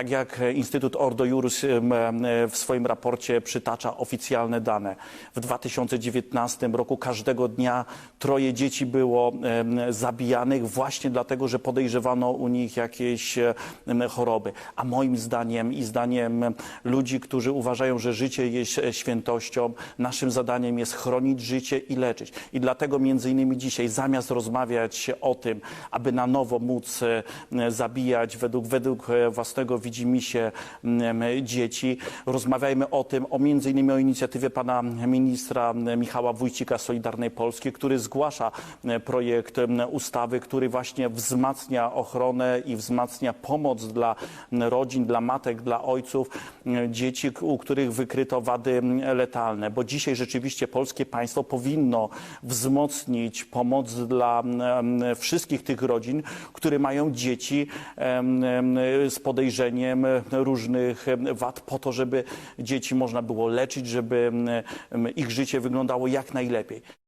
Tak jak Instytut Ordo Juris w swoim raporcie przytacza oficjalne dane. W 2019 roku każdego dnia troje dzieci było zabijanych właśnie dlatego, że podejrzewano u nich jakieś choroby. A moim zdaniem i zdaniem ludzi, którzy uważają, że życie jest świętością, naszym zadaniem jest chronić życie i leczyć. I dlatego między innymi dzisiaj zamiast rozmawiać o tym, aby na nowo móc zabijać według, według e, własnego widzimisię m, dzieci, rozmawiajmy o tym, o między innymi o inicjatywie pana ministra Michała Wójcika z Solidarnej Polski, który zgłasza projekt ustawy, który właśnie wzmacnia ochronę i wzmacnia pomoc dla rodzin, dla matek, dla ojców, dzieci, u których wykryto wady letalne. Bo dzisiaj rzeczywiście polskie państwo powinno wzmocnić pomoc dla wszystkich tych rodzin, które mają dzieci em, em, różnych wad, po to, żeby dzieci można było leczyć, żeby em, ich życie wyglądało jak najlepiej.